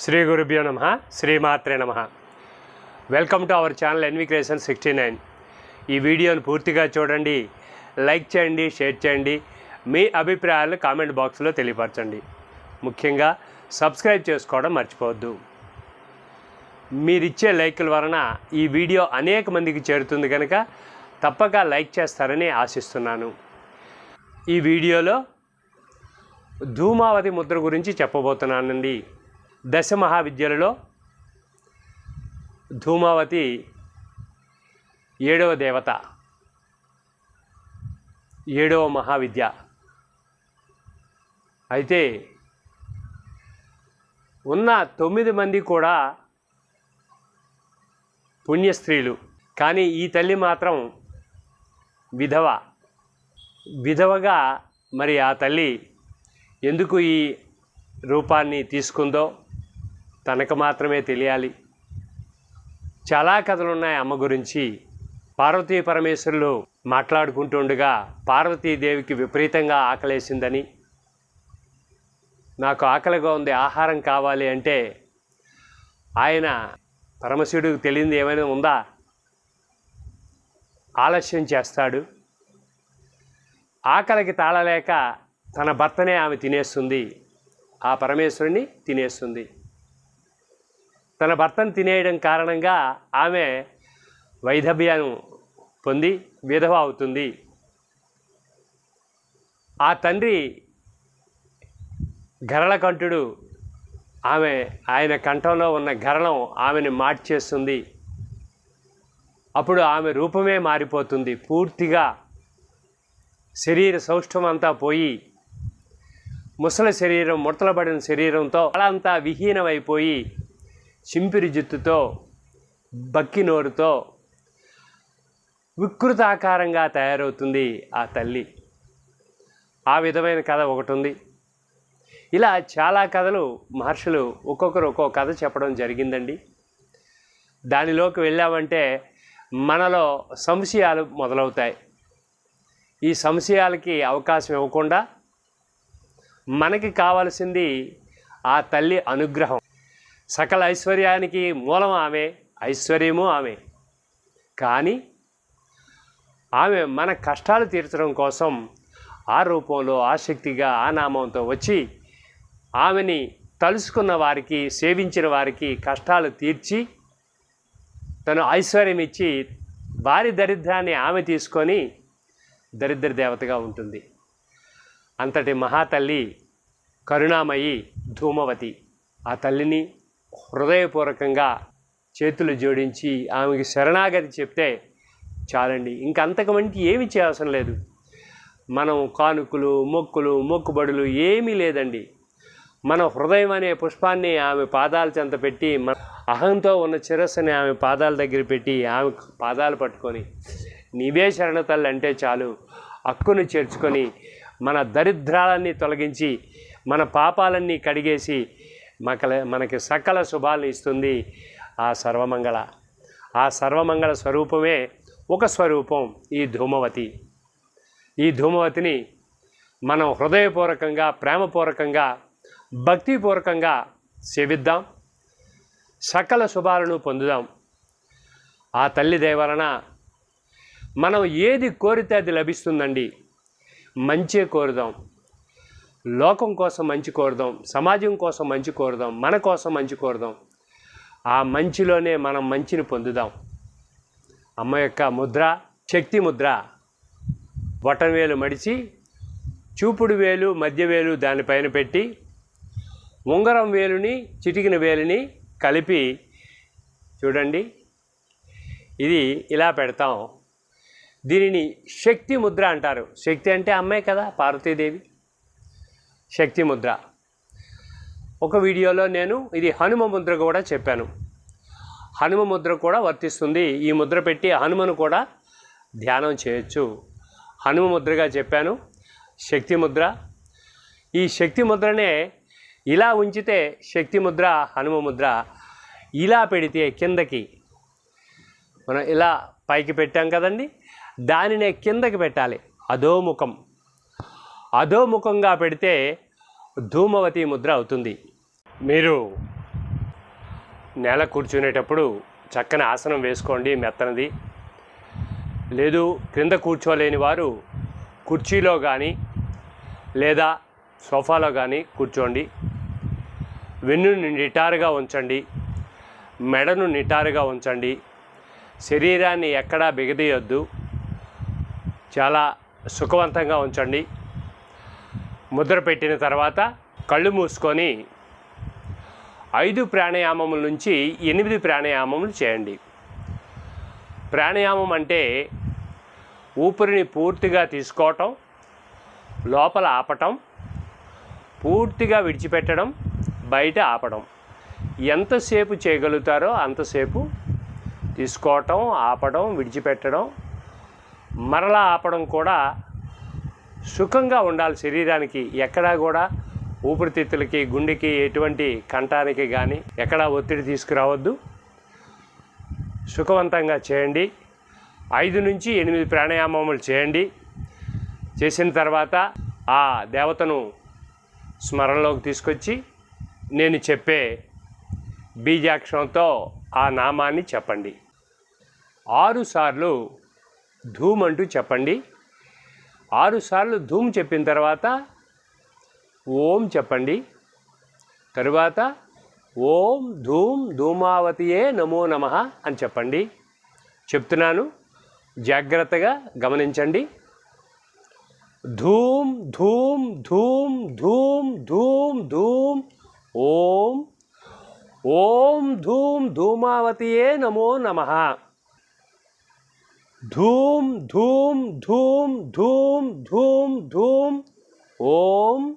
శ్రీ గురుభ్యో నమ శ్రీమాత్రే నమ. Welcome to our channel NV creation sixty nine ఈ వీడియోను పూర్తిగా చూడండి లైక్ చేయండి షేర్ చేయండి మీ అభిప్రాయాలు కామెంట్ బాక్స్లో తెలియపరచండి. ముఖ్యంగా సబ్స్క్రైబ్ చేసుకోవడం మర్చిపోవద్దు. మీరిచ్చే లైకుల వలన ఈ వీడియో అనేక మందికి చేరుతుంది కనుక తప్పక లైక్ చేస్తారని ఆశిస్తున్నాను. ఈ వీడియోలో ధూమావతి ముద్ర గురించి చెప్పబోతున్నానండి. దశ మహావిద్యలలో ధూమావతి ఏడవ దేవత ఏడవ మహావిద్య. అయితే ఉన్న తొమ్మిది మంది కూడా పుణ్యస్త్రీలు. కానీ ఈ తల్లి మాత్రం విధవ. విధవగా మరి ఆ తల్లి ఎందుకు ఈ రూపాన్ని తీసుకుందో తనకు మాత్రమే తెలియాలి. చాలా కథలున్నాయి అమ్మ గురించి. పార్వతీ పరమేశ్వరులు మాట్లాడుకుంటుండగా పార్వతీదేవికి విపరీతంగా ఆకలేసిందని. నాకు ఆకలిగా ఉంది ఆహారం కావాలి అంటే ఆయన పరమశివుడికి తెలియంది ఏమైనా ఉందా? ఆలస్యం చేస్తాడు. ఆకలికి తాళలేక తన భర్తనే ఆమె తినేస్తుంది. ఆ పరమేశ్వరుని తినేస్తుంది. తన భర్తను తినేయడం కారణంగా ఆమె వైధవ్యం పొంది విధవ అవుతుంది. ఆ తండ్రి గరళకంఠుడు ఆమె ఆయన కంఠంలో ఉన్న గరళం ఆమెను మార్చేస్తుంది. అప్పుడు ఆమె రూపమే మారిపోతుంది. పూర్తిగా శరీర సౌష్ఠం అంతా పోయి ముసలి శరీరం ముడతలబడిన శరీరంతో అలా అంతా విహీనమైపోయి చింపిరి జుత్తుతో బక్కి నోరుతో వికృతాకారంగా తయారవుతుంది ఆ తల్లి. ఆ విధమైన కథ ఒకటి ఉంది ఇలా చాలా కథలు మహర్షులు ఒక్కొక్కరు ఒక్కో కథ చెప్పడం జరిగిందండి. దానిలోకి వెళ్ళామంటే మనలో సంశయాలు మొదలవుతాయి. ఈ సంశయాలకి అవకాశం ఇవ్వకుండా మనకి కావాల్సింది ఆ తల్లి అనుగ్రహం. సకల ఐశ్వర్యానికి మూలం ఆమె ఐశ్వర్యము ఆమె. కానీ ఆమె మన కష్టాలు తీర్చడం కోసం ఆ రూపంలో ఆసక్తిగా ఆ నామంతో వచ్చి ఆమెని తలుసుకున్న వారికి సేవించిన వారికి కష్టాలు తీర్చి తను ఐశ్వర్యం ఇచ్చి వారి దరిద్రాన్ని ఆమె తీసుకొని దరిద్ర దేవతగా ఉంటుంది. అంతటి మహాతల్లి కరుణామయి ధూమవతి. ఆ తల్లిని హృదయపూర్వకంగా చేతులు జోడించి ఆమెకి శరణాగతి చెప్తే చాలండి. ఇంకంతకు మంచి ఏమి చేయాల్సిన లేదు. మనం కానుకలు మొక్కులు మొక్కుబడులు ఏమీ లేదండి. మన హృదయం అనే పుష్పాన్ని ఆమె పాదాల చెంత పెట్టి మన అహంతో ఉన్న చిరస్సుని ఆమె పాదాల దగ్గర పెట్టి ఆమె పాదాలు పట్టుకొని నీవే శరణ తల్లి అంటే చాలు. హక్కును చేర్చుకొని మన దరిద్రాలన్నీ తొలగించి మన పాపాలన్నీ కడిగేసి మకల మనకి సకల శుభాలను ఇస్తుంది ఆ సర్వమంగళ. ఆ సర్వమంగళ స్వరూపమే ఒక స్వరూపం ఈ ధూమవతి. ఈ ధూమవతిని మనం హృదయపూర్వకంగా ప్రేమపూర్వకంగా భక్తిపూర్వకంగా సేవిద్దాం. సకల శుభాలను పొందుదాం. ఆ తల్లి దయవలన మనం ఏది కోరితే అది లభిస్తుందండి మంచే కోరుదాం. లోకం కోసం మంచి కోరుదాం సమాజం కోసం మంచి కోరుదాం మన కోసం మంచి కోరుదాం. ఆ మంచిలోనే మనం మంచిని పొందుదాం. అమ్మ యొక్క ముద్ర శక్తి ముద్ర. బొటన వేలు మడిచి చూపుడు వేలు మధ్య వేలు దానిపైన పెట్టి ఉంగరం వేలుని చిటికిన వేలుని కలిపి చూడండి ఇది ఇలా పెడతాం. దీనిని శక్తి ముద్ర అంటారు. శక్తి అంటే అమ్మాయి కదా పార్వతీదేవి. శక్తి ముద్ర. ఒక వీడియోలో నేను ఇది హనుమ ముద్ర కూడా చెప్పాను. హనుమ ముద్ర కూడా వర్తిస్తుంది. ఈ ముద్ర పెట్టి హనుమను కూడా ధ్యానం చేయొచ్చు. హనుమ ముద్రగా చెప్పాను. శక్తి ముద్ర. ఈ శక్తి ముద్రనే ఇలా ఉంచితే శక్తి ముద్ర హనుమ ముద్ర ఇలా పెడితే కిందకి మనం ఇలా పైకి పెట్టాం కదండి? దానినే కిందకి పెట్టాలి. అధోముఖం. అధోముఖంగా పెడితే ధూమవతి ముద్ర అవుతుంది. మీరు నేల కూర్చునేటప్పుడు చక్కని ఆసనం వేసుకోండి మెత్తనది. లేదు క్రింద కూర్చోలేని వారు కుర్చీలో కానీ లేదా సోఫాలో కానీ కూర్చోండి. వెన్నుని నిటారుగా ఉంచండి. మెడను నిటారుగా ఉంచండి. శరీరాన్ని ఎక్కడా బిగదీయొద్దు. చాలా సుఖవంతంగా ఉంచండి. ముద్ర పెట్టిన తర్వాత కళ్ళు మూసుకొని ఐదు ప్రాణాయామముల నుంచి ఎనిమిది ప్రాణాయామములు చేయండి. ప్రాణాయామం అంటే ఊపిరిని పూర్తిగా తీసుకోవటం లోపల ఆపటం పూర్తిగా విడిచిపెట్టడం బయట ఆపడం. ఎంతసేపు చేయగలుగుతారో అంతసేపు తీసుకోవటం ఆపడం విడిచిపెట్టడం మరలా ఆపడం కూడా సుఖంగా ఉండాలి శరీరానికి. ఎక్కడా కూడా ఊపిరితిత్తులకి గుండెకి ఎటువంటి కంఠానికి కానీ ఎక్కడా ఒత్తిడి తీసుకురావద్దు. సుఖవంతంగా చేయండి. ఐదు నుంచి ఎనిమిది ప్రాణాయామములు చేయండి. చేసిన తర్వాత ఆ దేవతను స్మరణలోకి తీసుకొచ్చి నేను చెప్పే బీజాక్షరంతో ఆ నామాన్ని చెప్పండి. ఆరుసార్లు ధూమంటూ అంటూ చెప్పండి. ఆరుసార్లు ధూమ్ చెప్పిన తర్వాత ఓం చెప్పండి. తరువాత ఓం ధూమ్ ధూమావతియే నమో నమ అని చెప్పండి. చెప్తున్నాను జాగ్రత్తగా గమనించండి. ధూమ్ ధూమ్ ధూమ్ ధూమ్ ధూమ్ ధూమ్ ఓం ఓం ధూమ్ ధూమావతియే నమో నమ. ధూమ్ ధూమ్ ధూమ్ ధూమ్ ధూమ్ ధూమ్. ఓం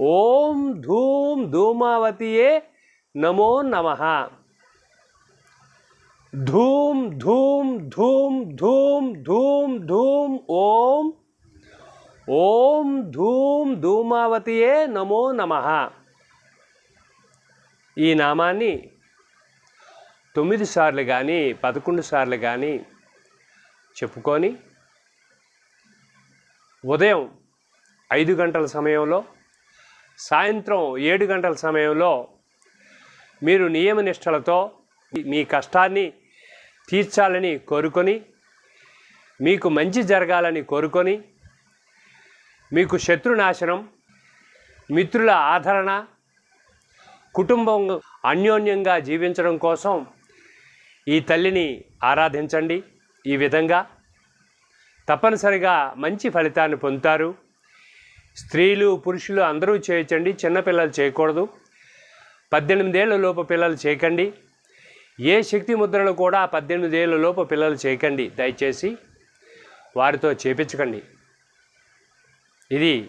ఓం ధూమ్ ధూమావతియే నమో నమ. ధూమ్ ధూమ్ ధూమ్ ధూమ్ ధూమ్ ధూమ్ ఓం. ఓం ధూమ్ ధూమావతియే నమో నమ. ఈ నామాన్ని తొమ్మిది సార్లు కానీ పదకొండు సార్లు కానీ చెప్పుకొని ఉదయం ఐదు గంటల సమయంలో సాయంత్రం ఏడు గంటల సమయంలో మీరు నియమనిష్టలతో మీ కష్టాన్ని తీర్చాలని కోరుకొని మీకు మంచి జరగాలని కోరుకొని మీకు శత్రునాశనం మిత్రుల ఆదరణ కుటుంబం అన్యోన్యంగా జీవించడం కోసం ఈ తల్లిని ఆరాధించండి. ఈ విధంగా తప్పనిసరిగా మంచి ఫలితాన్ని పొందుతారు. స్త్రీలు పురుషులు అందరూ చేయొచ్చండి చిన్నపిల్లలు చేయకూడదు. పద్దెనిమిదేళ్ళ లోపు పిల్లలు చేయకండి. ఏ శక్తి ముద్రలు కూడా పద్దెనిమిదేళ్ళ లోపు పిల్లలు చేయకండి. దయచేసి వారితో చేపించకండి. ఇది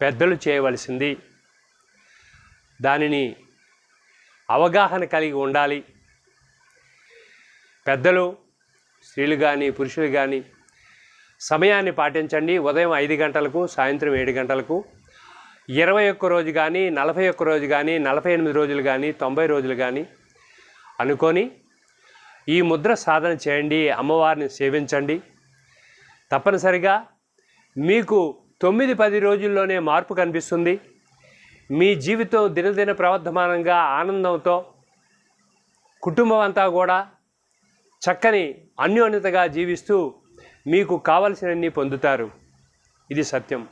పెద్దలు చేయవలసింది. దానిని అవగాహన కలిగి ఉండాలి. పెద్దలు స్త్రీలు కానీ పురుషులు కానీ సమయాన్ని పాటించండి. ఉదయం ఐదు గంటలకు సాయంత్రం ఏడు గంటలకు. ఇరవై ఒక్క రోజు కానీ నలభై ఒక్క రోజు కానీ నలభై ఎనిమిది రోజులు కానీ తొంభై రోజులు కానీ అనుకొని ఈ ముద్ర సాధన చేయండి. అమ్మవారిని సేవించండి. తప్పనిసరిగా మీకు తొమ్మిది పది రోజుల్లోనే మార్పు కనిపిస్తుంది. మీ జీవితం దినదిన ప్రవర్ధమానంగా ఆనందంతో కుటుంబం అంతా కూడా చక్కని అన్యోన్యతగా జీవిస్తూ మీకు కావలసినన్ని పొందుతారు. ఇది సత్యం.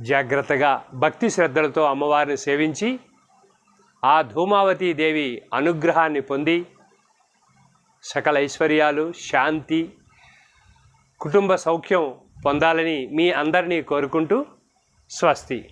జాగ్రత్తగా భక్తి శ్రద్ధలతో అమ్మవారిని సేవించి ఆ ధూమావతి దేవి అనుగ్రహాన్ని పొంది సకల ఐశ్వర్యాలు శాంతి కుటుంబ సౌఖ్యం పొందాలని మీ అందరినీ కోరుకుంటూ స్వస్తి.